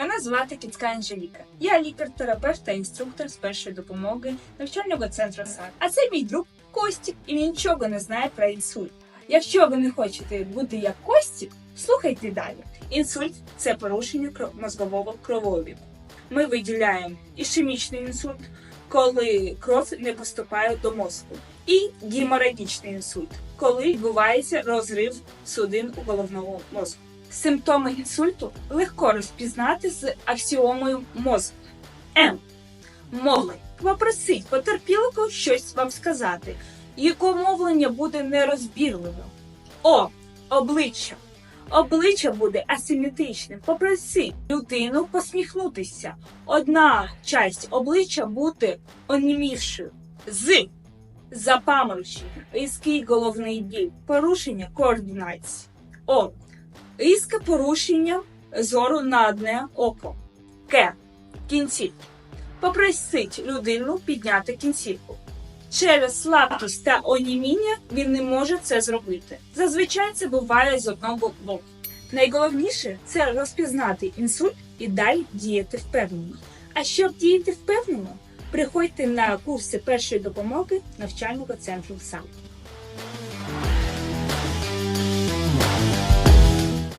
Мене звати Кіцька Анжеліка. Я лікар-терапевт та інструктор з першої допомоги навчального центру САД. А це мій друг Костік, і він нічого не знає про інсульт. Якщо ви не хочете бути як Костік, слухайте далі. Інсульт це порушення мозгового кровообігу. Ми виділяємо ішемічний інсульт, коли кров не поступає до мозку, і геморагічний інсульт, коли відбувається розрив судин у головному мозку. Симптоми інсульту легко розпізнати з аксіомою мозку. М. Мовлення. Попросить потерпілого щось вам сказати. Його мовлення буде нерозбірливим. О. Обличчя. Обличчя буде асиметричним. Попроси людину посміхнутися. Одна часть обличчя буде онімівшою. З. Запаморочення. Різкий головний біль. Порушення координації. О. Різке порушення зору на одне око. К. Кінцівки. Попросить людину підняти кінцівку. Через слабкість та оніміння він не може це зробити. Зазвичай це буває з одного боку. Найголовніше це розпізнати інсульт і далі діяти впевнено. А щоб діяти впевнено, приходьте на курси першої допомоги навчального центру САМ.